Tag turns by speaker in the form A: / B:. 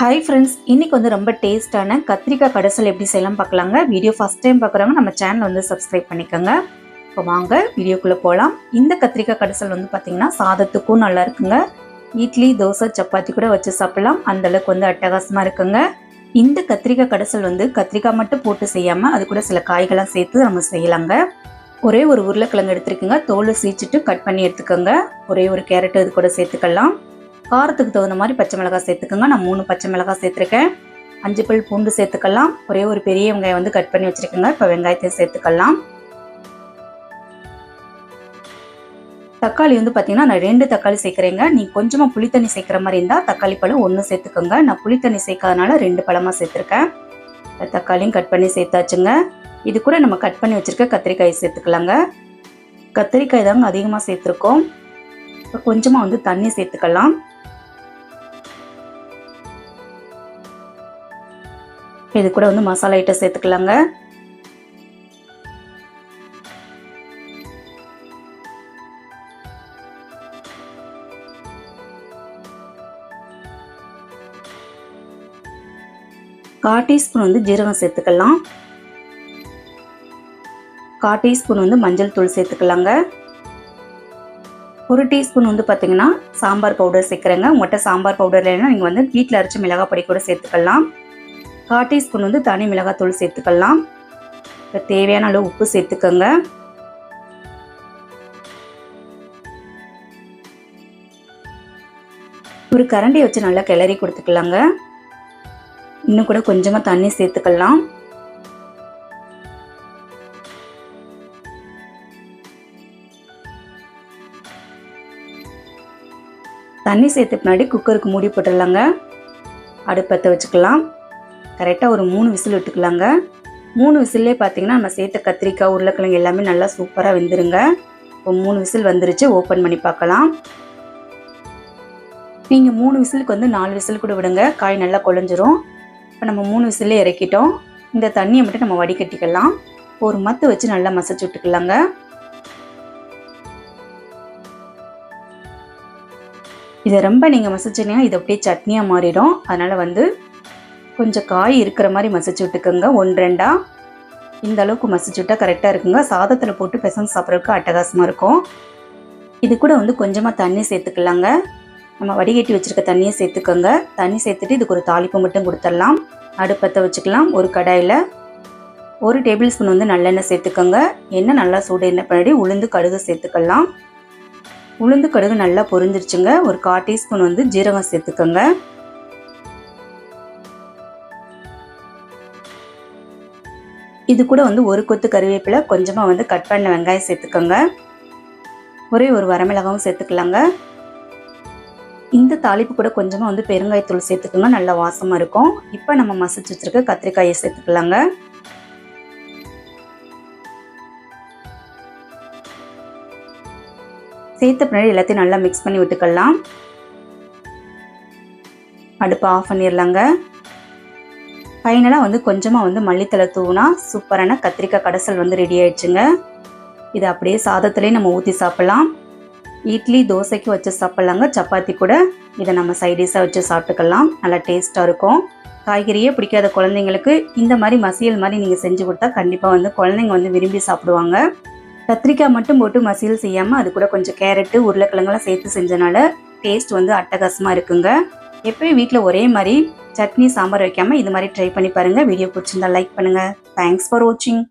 A: Hi friends இன்னைக்கு வந்து ரொம்ப டேஸ்ட்டான கத்திரிக்காய் கடைசல் எப்படி செய்யலாம் பார்க்கலாங்க. வீடியோ ஃபஸ்ட் டைம் பார்க்குறவங்க நம்ம சேனல் வந்து சப்ஸ்கிரைப் பண்ணிக்கோங்க. இப்போ வாங்க வீடியோக்குள்ளே போகலாம் இந்த கத்திரிக்காய் கடைசல் வந்து பார்த்திங்கன்னா சாதத்துக்கும் நல்லா இருக்குங்க. இட்லி தோசை சப்பாத்தி கூட வச்சு சாப்பிட்லாம். அந்தளவுக்கு வந்து அட்டகாசமாக இருக்குங்க. இந்த கத்திரிக்காய் கடைசல் வந்து கத்திரிக்காய் மட்டும் போட்டு செய்யாமல் அது கூட சில காய்களாம் சேர்த்து நம்ம செய்யலாங்க. ஒரே ஒரு உருளைக்கிழங்கு எடுத்துருக்கீங்க. தோலை சீச்சிட்டு கட் பண்ணி எடுத்துக்கோங்க. ஒரே ஒரு கேரட் இது கூட சேர்த்துக்கலாம். காரத்துக்கு தகுந்த மாதிரி பச்சை மிளகாய் சேர்த்துக்கோங்க. நான் மூணு பச்சை மிளகாய் சேர்த்துருக்கேன். அஞ்சு பல் பூண்டு சேர்த்துக்கலாம். ஒரே ஒரு பெரிய வெங்காயம் வந்து கட் பண்ணி வச்சுருக்கேங்க. இப்போ வெங்காயத்தை சேர்த்துக்கலாம். தக்காளி வந்து பார்த்தீங்கன்னா நான் ரெண்டு தக்காளி சேர்க்குறேங்க. நீங்கள் கொஞ்சமாக புளித்தண்ணி சேர்க்குற மாதிரி இருந்தால் தக்காளி பழம் ஒன்று சேர்த்துக்கோங்க. நான் புளித்தண்ணி சேர்க்காதனால ரெண்டு பழமாக சேர்த்துருக்கேன். தக்காளியும் கட் பண்ணி சேர்த்தாச்சுங்க. இது கூட நம்ம கட் பண்ணி வச்சுருக்க கத்திரிக்காய் சேர்த்துக்கலாங்க. கத்திரிக்காய் தாங்க அதிகமாக சேர்த்துருக்கோம். இப்போ கொஞ்சமாக வந்து தண்ணி சேர்த்துக்கலாம். இது கூட வந்து மசாலா ஐட்டம் சேர்த்துக்கலாங்க. கால் டீஸ்பூன் வந்து ஜீரகம் சேர்த்துக்கலாம். கால் டீஸ்பூன் வந்து மஞ்சள் தூள் சேர்த்துக்கலாங்க. ஒரு டீஸ்பூன் வந்து பார்த்தீங்கன்னா சாம்பார் பவுடர் சேர்க்குறேங்க. உங்கள்கிட்ட சாம்பார் பவுடர் இல்லைன்னா நீங்கள் வந்து வீட்டில் அரைச்ச மிளகாய் பொடி கூட சேர்த்துக்கலாம். கால் டீஸ்பூன் வந்து தனி மிளகாத்தூள் சேர்த்துக்கலாம். இப்போ தேவையான அளவு உப்பு சேர்த்துக்கோங்க. ஒரு கரண்டி வச்சு நல்லா கிளறி கொடுத்துக்கலாங்க. இன்னும் கூட கொஞ்சமாக தண்ணி சேர்த்துக்கலாம். தண்ணி சேர்த்து பின்னாடி குக்கருக்கு மூடி போட்டுடலாங்க. அடுப்பத்தை வச்சுக்கலாம். கரெக்டாக ஒரு மூணு விசில் விட்டுக்கலாங்க. மூணு விசில்லே பார்த்தீங்கன்னா நம்ம சேர்த்த கத்திரிக்காய் உருளைக்கிழங்கு எல்லாமே நல்லா சூப்பராக வெந்துருங்க. இப்போ மூணு விசில் வந்துருச்சு ஓப்பன் பண்ணி பார்க்கலாம். நீங்கள் மூணு விசிலுக்கு வந்து நாலு விசில் கூட விடுங்க. காய் நல்லா குழஞ்சிரும். இப்போ நம்ம மூணு விசிலே இறக்கிட்டோம். இந்த தண்ணியை மட்டும் நம்ம வடிகட்டிக்கலாம். ஒரு மத்து வச்சு நல்லா மசச்சு விட்டுக்கலாங்க. இதை ரொம்ப நீங்கள் மசிச்சிங்கன்னா இது அப்படியே சட்னியாக மாறிடும். அதனால் வந்து கொஞ்சம் காய் இருக்கிற மாதிரி மசிச்சு விட்டுக்கோங்க. ஒன்றெண்டா இந்த அளவுக்கு மசிச்சு விட்டால் கரெக்டாக இருக்குங்க. சாதத்தில் போட்டு பெசஞ்சு சாப்பிட்றதுக்கு அட்டகாசமாக இருக்கும். இது கூட வந்து கொஞ்சமாக தண்ணி சேர்த்துக்கலாங்க. நம்ம வடிகட்டி வச்சுருக்க தண்ணியை சேர்த்துக்கோங்க. தண்ணி சேர்த்துட்டு இதுக்கு ஒரு தாளிப்பு மட்டும் கொடுத்துடலாம். அடுப்பத்தை வச்சுக்கலாம். ஒரு கடாயில் ஒரு டேபிள் ஸ்பூன் வந்து நல்லெண்ணெய் சேர்த்துக்கோங்க. எண்ணெய் நல்லா சூடு எண்ணெய் பின்னாடி உளுந்து கடுகு சேர்த்துக்கலாம். உளுந்து கடுகு நல்லா பொரிஞ்சிருச்சுங்க. ஒரு கால் டீஸ்பூன் வந்து ஜீரகம் சேர்த்துக்கோங்க. இது கூட வந்து ஒரு கொத்து கருவேப்பிலை கொஞ்சமாக வந்து கட் பண்ண வெங்காயம் சேர்த்துக்கோங்க. ஒரே ஒரு வரமிளகாவும் சேர்த்துக்கலாங்க. இந்த தாளிப்பு கூட கொஞ்சமாக வந்து பெருங்காயத்தூள் சேர்த்துக்கோங்க நல்லா வாசமாக இருக்கும். இப்போ நம்ம மசிச்சு வச்சுருக்க கத்திரிக்காயை சேர்த்துக்கலாங்க. சேர்த்த பின்னாடி எல்லாத்தையும் நல்லா மிக்ஸ் பண்ணி விட்டுக்கலாம். அடுப்பை ஆஃப் பண்ணிடலாங்க ஃபைனலாக வந்து கொஞ்சமாக வந்து மல்லித்தலை தூவினா சூப்பரான கத்திரிக்காய் கடைசல் வந்து ரெடி ஆயிடுச்சுங்க. இது அப்படியே சாதத்துலேயே நம்ம ஊற்றி சாப்பிட்லாம். இட்லி தோசைக்கு வச்சு சாப்பிட்லாங்க. சப்பாத்தி கூட இதை நம்ம சைடிஷாக வச்சு சாப்பிட்டுக்கலாம். நல்லா டேஸ்ட்டாக இருக்கும். காய்கறியே பிடிக்காத குழந்தைங்களுக்கு இந்த மாதிரி மசியல் மாதிரி நீங்கள் செஞ்சு கொடுத்தா கண்டிப்பாக வந்து குழந்தைங்க வந்து விரும்பி சாப்பிடுவாங்க. கத்திரிக்காய் மட்டும் போட்டு மசியல் செய்யாமல் அது கூட கொஞ்சம் கேரட்டு உருளைக்கிழங்கெல்லாம் சேர்த்து செஞ்சனால டேஸ்ட் வந்து அட்டகாசமாக இருக்குங்க. எப்பயும் வீட்டில் ஒரே மாதிரி சட்னி சாம்பார் வைக்காமல் இது மாதிரி ட்ரை பண்ணி பாருங்கள் வீடியோ பிடிச்சிருந்தா லைக் பண்ணுங்கள் தேங்க்ஸ் ஃபார் வாட்சிங்